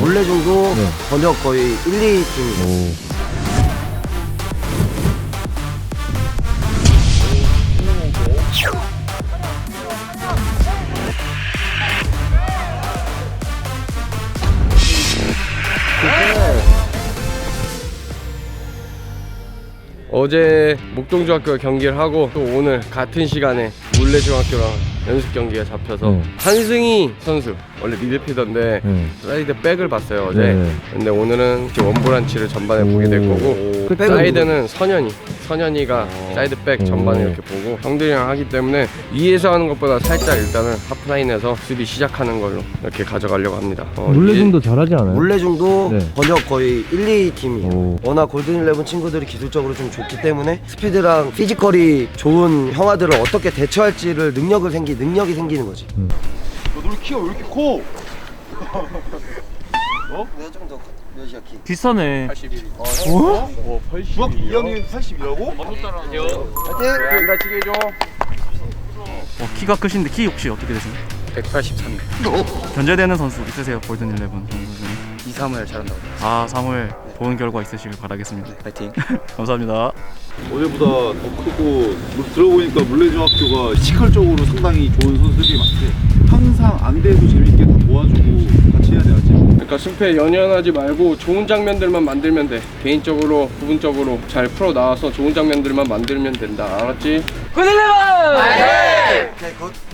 물레중도 네. 번역 거의 1, 2팀 어제 목동중학교 경기를 하고 또 오늘 같은 시간에 물레중학교랑 연습 경기가 잡혀서 네. 한승희 선수 원래 미드필더인데 네. 사이드 백을 봤어요 어제 네. 근데 오늘은 원보란치를 전반에 보게 될 오. 거고 그 백은 사이드는 선현이 선현이가 사이드 백 전반에 오. 이렇게 보고 형들이랑 하기 때문에 위에서 하는 것보다 살짝 일단은 하프라인에서 수비 시작하는 걸로 이렇게 가져가려고 합니다 어, 물레중도 잘하지 않아요? 물레중도 네. 번역 거의 1, 2팀이에요 오. 워낙 골든일레븐 친구들이 기술적으로 좀 좋기 때문에 스피드랑 피지컬이 좋은 형아들을 어떻게 대처할지를 능력을 생기 능력이 생기는 거지 너희 키가 왜 이렇게 커? 내가 좀더 몇이야 키 비싸네. 어? 중학교 2학년 80이라고? 안 다치게 해줘 어, 키가 크신데 키 혹시 어떻게 되세요? 183. 견제되는 선수 있으세요? 골든 일레븐 선수 중에. 2, 3을 잘한다고. 아, 3월 좋은 결과 있으시길 바라겠습니다. 파이팅. 감사합니다. 어제보다 더 크고 뭐 들어보니까 물레중학교가 피지컬적으로 상당히 좋은 선수들이 많대 항상 안 돼도 재밌게 다 도와주고 같이 해야 돼 알지? 그러니까 승패에 연연하지 말고 좋은 장면들만 만들면 돼 개인적으로 부분적으로 잘 풀어 나와서 좋은 장면들만 만들면 된다 알았지? 오케이 굿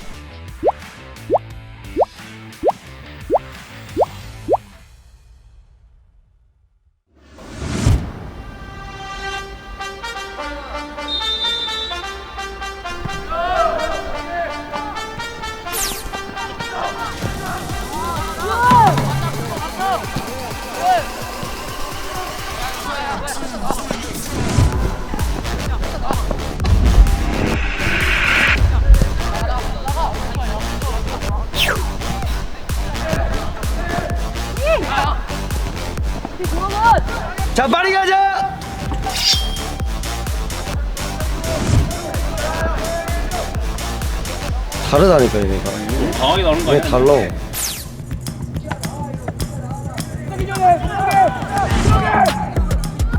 다르다니까 얘네가. 강하게 나오는 거얘 달라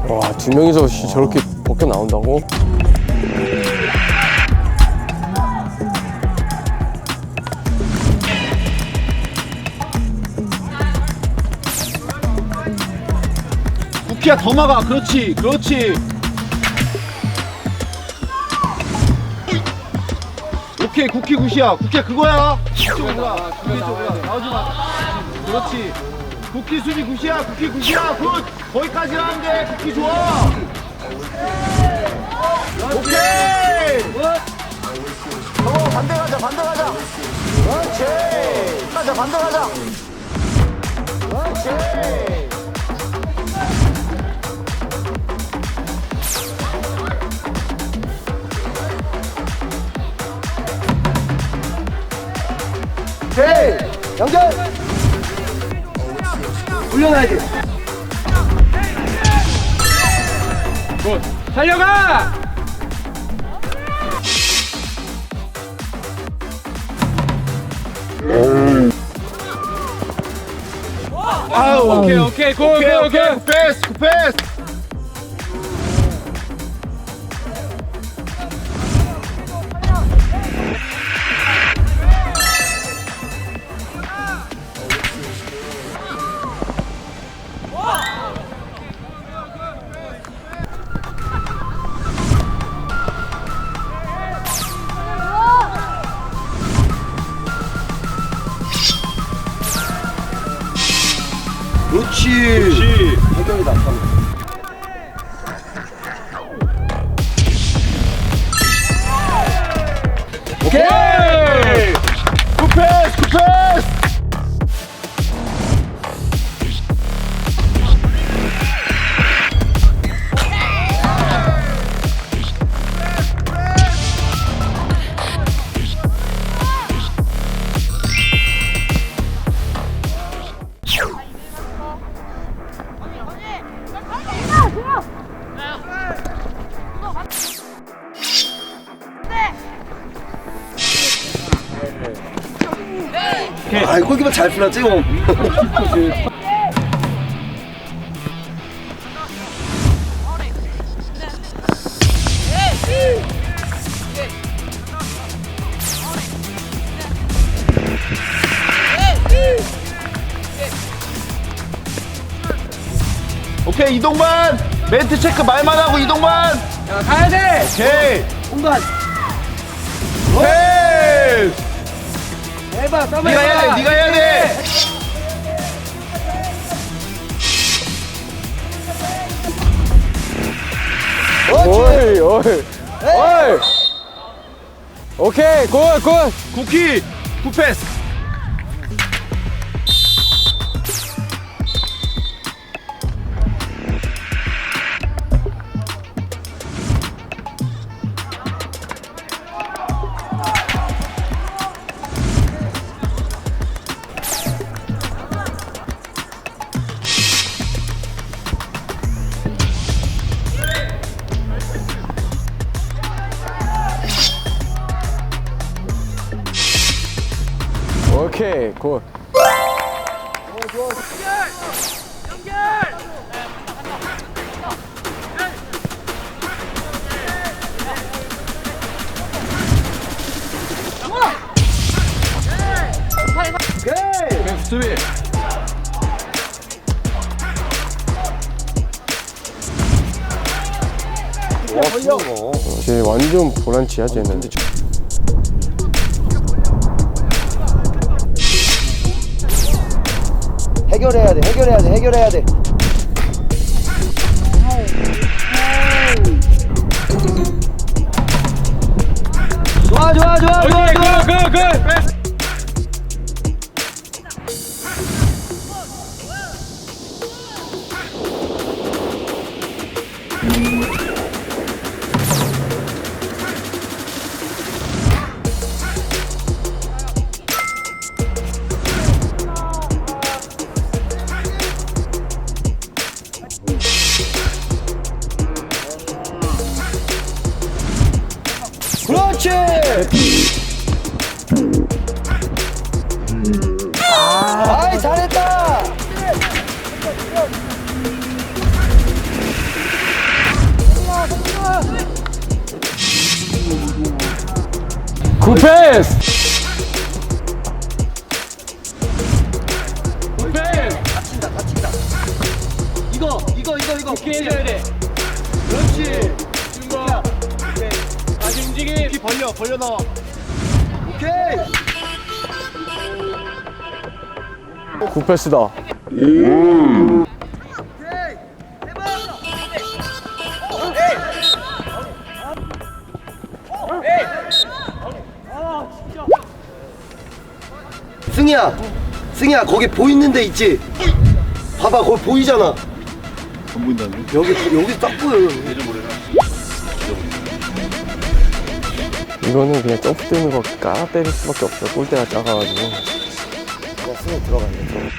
와 두 명이서 씨, 저렇게 벗겨 나온다고? 쿠키야 더 막아. 그렇지 그렇지 오케이 쿠키 굿이야. 쿠키야 그거야. 이쪽으로 가. 쿠키 쪽으로 가. 나오지 마. 그렇지. 쿠키 수비 굿이야. 쿠키 굿이야. 굿. 거기까지 하는데 쿠키 좋아. 오케이. 어 반대 가자 반대 가자. 그렇지. 가자 반대 가자. 그렇지 연결! 돼 굿. 달려가! 아우. 오케이 오케이 굿 오케이 굿, 오케이. 굿. 굿패스 굿패스 그렇지 그렇지 해결이다 잘 풀었지 뭐. 오케이 이동만 멘트 체크 말만 하고 이동만 야 가야 돼. 오케이 공간. 오케이 해봐 썸 네가 해야 돼 네가 해야 돼. 어이 어이. 어이. 오케이 굿 굿. 쿠키 굿패스 보란치야 쟤는. 해결해야 돼. 해결해야 돼. 해결해야 돼. 그렇지. 아, 아이 잘했다. 굿패스. 굿패스. 이거 이거 이거 이거. 오케이 해줘야 돼. 그렇지 벌려 벌려 나와 오케이. 굿패스다. 승희야, 승희야 거기 보이는 데 있지? 봐봐 거기 보이잖아. 안 보인다는데 여기 여기 딱 보여. 이거는 그냥 점프 뜨는 거 깔아 때릴 수밖에 없어. 골대가 작아가지고. 그냥 승희 들어갔네.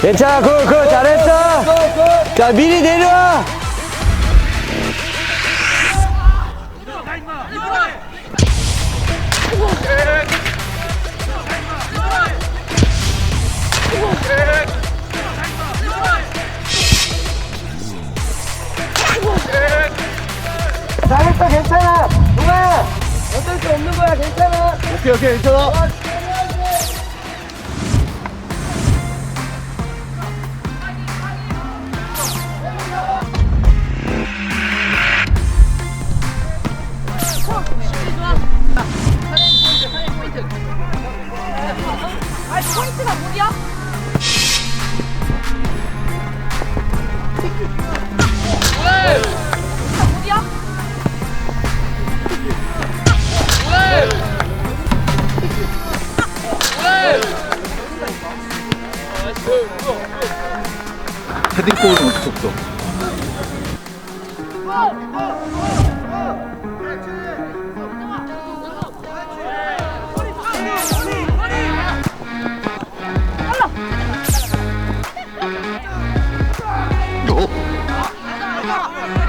괜찮아, 굿, 굿, 잘했어. 자, 미리 내려와. 잘했어 괜찮아. 동아야 어쩔 수 없는 거야 괜찮아. 오케이 오케이 괜찮아 아, 헤딩 골은 없었어. 어?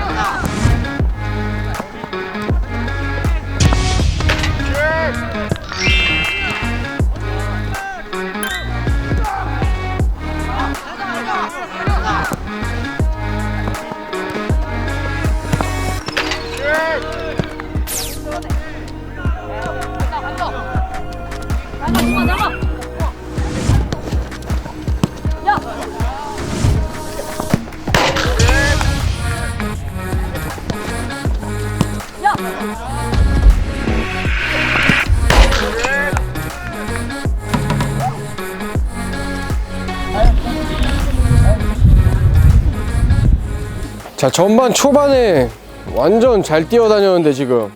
자 전반 초반에 완전 잘 뛰어다녔는데 지금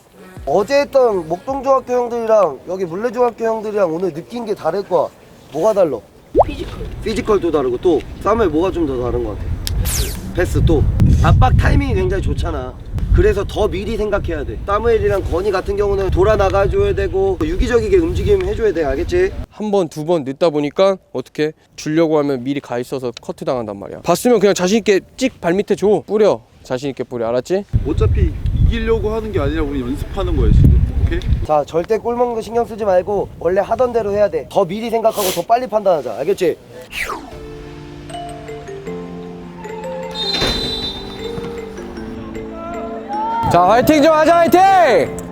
어제 했던 목동중학교 형들이랑 여기 물레중학교 형들이랑 오늘 느낀 게 다를 거야. 뭐가 달라? 피지컬. 피지컬도 다르고 또 싸움에 뭐가 좀 더 다른 것 같아. 패스 또 압박 타이밍이 굉장히 좋잖아. 그래서 더 미리 생각해야 돼. 사무엘이랑 건이 같은 경우는 돌아 나가줘야 되고 유기적이게 움직임 해줘야 돼. 알겠지? 한 번 두 번 늦다 보니까 어떻게 주려고 하면 미리 가 있어서 커트 당한단 말이야 봤으면 그냥 자신 있게 찍 발밑에 줘 뿌려 자신 있게 뿌려 알았지? 어차피 이기려고 하는 게 아니라 우리 연습하는 거예요 지금 오케이? 자 절대 골 먹는 거 신경 쓰지 말고 원래 하던 대로 해야 돼. 더 미리 생각하고 더 빨리 판단하자. 알겠지? 자 화이팅 좀 하자 화이팅!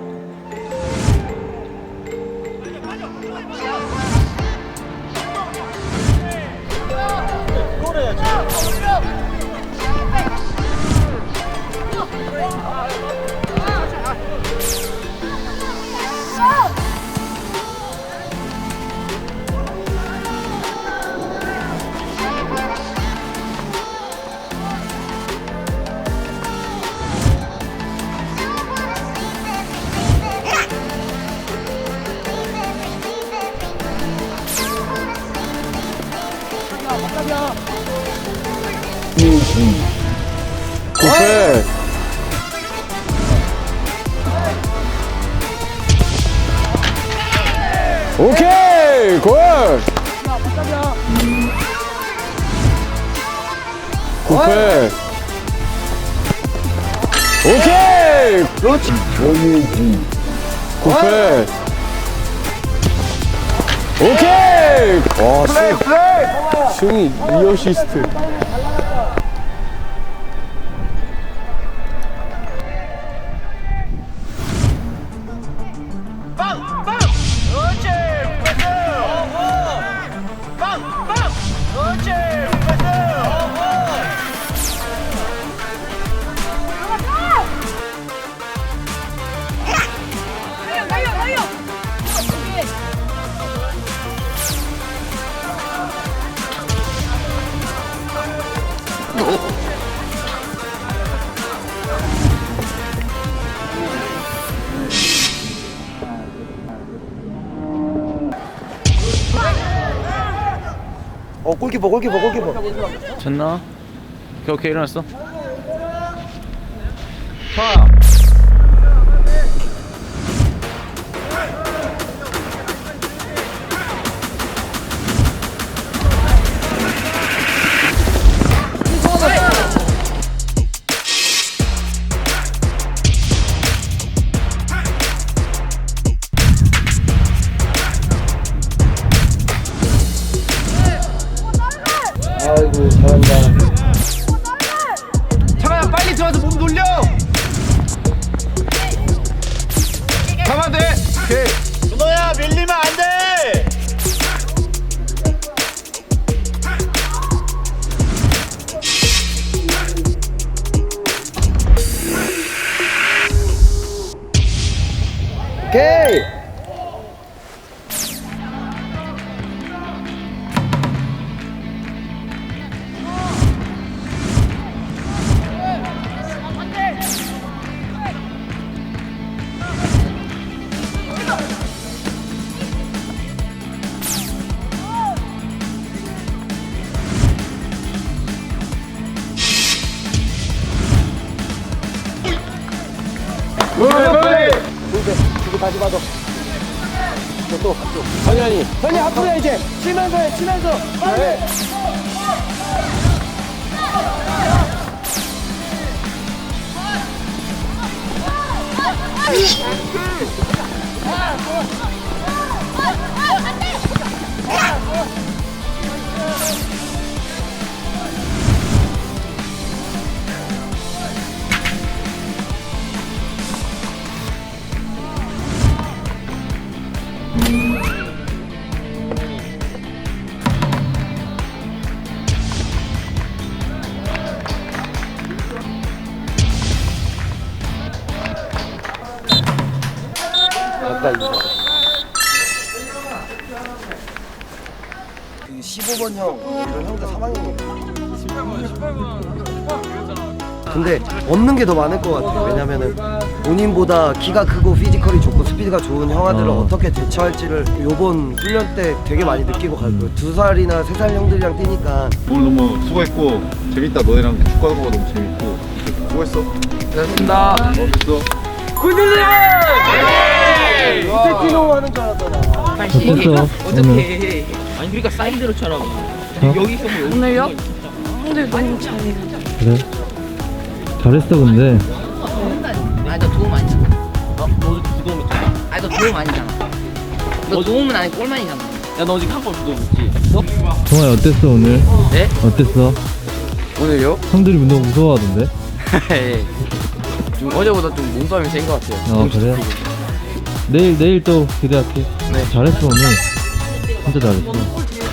오케이 골! 오케이 오케이. 그렇지. 오케이. 오케이 와 승, 승이 리어시스트 골키퍼 골키퍼 골키퍼. 됐나? 오케이 오케이 일어났어 아 치면서 해 치면서 빨리. 아 까 이거. 그 15번 형 이런 형들 3학년이니까. 근데 얻는 게 더 많을 것 같아요. 왜냐면은 본인보다 키가 크고 피지컬이 좋고 스피드가 좋은 형아들을 어. 어. 떻게 대처할지를 요번 훈련 때 되게 많이 느끼고 갈 거예요. 두 살이나 세 살 형들이랑 뛰니까 오늘 너무 수고했고 재밌다 너희랑 축구하는 거가 너무 재밌고 수고했어 고맙습니다. 어됐 어 세티노 하는 줄 알았잖아. 어땠어? 오늘 아니 그러니까 사인대로처럼 오늘요? 형들 너무 잘해요. 그래? 잘했어 근데 아니 너 도움 아니잖아. 어? 너도 도움 있잖아. 아니 너 도움 아니잖아. 너 도움은 아니 골만이잖아. 야 너 지금 한골 주도 못지 정말 어땠어 오늘? 네? 어땠어? 오늘요? 형들이 운동 무서워하던데? 좀 어제보다 좀 몸싸움이 센 것 같아요 어 그래? 내일 내일 또 기대할게 네. 잘했어 오늘. 진짜 잘했어